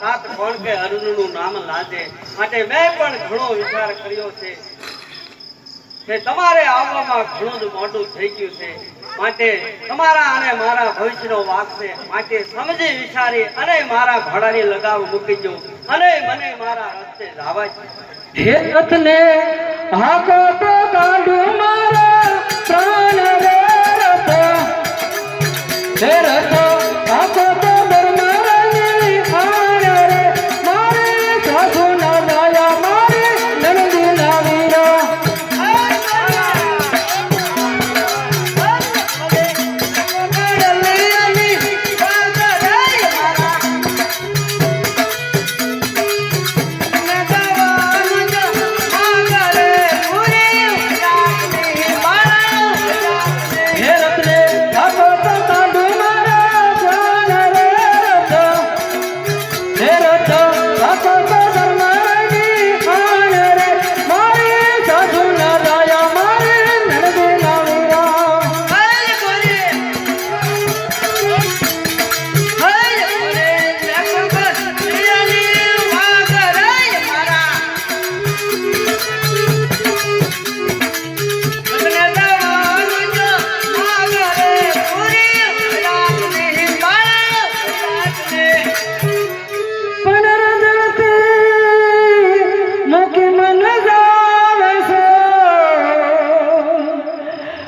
કાત કોણ કે અરુણનું નામ લાજે માટે મેં પણ ઘણો વિચાર કર્યો છે કે તમારે આવવામાં ઘણું જ મોટું થઈ ગયું છે. માટે તમારા અને મારા ભવિષ્યનો વાક છે. માટે સમજી વિચારી અને મારા ઘોડાની લગાવ મૂકી દઉં અને મને મારા રસ્તે લાવા છે હે રથને હાકો તો કાઢું મારા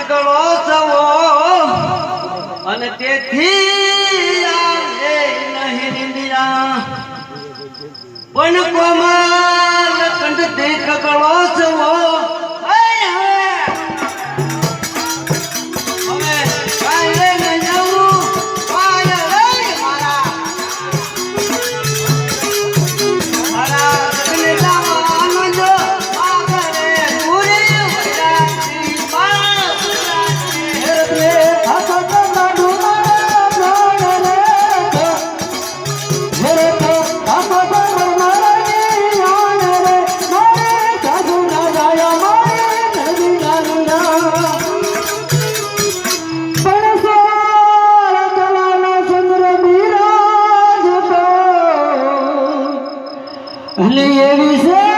સગળો સવો અને તેથી નહીં પણ કોમા Play everything.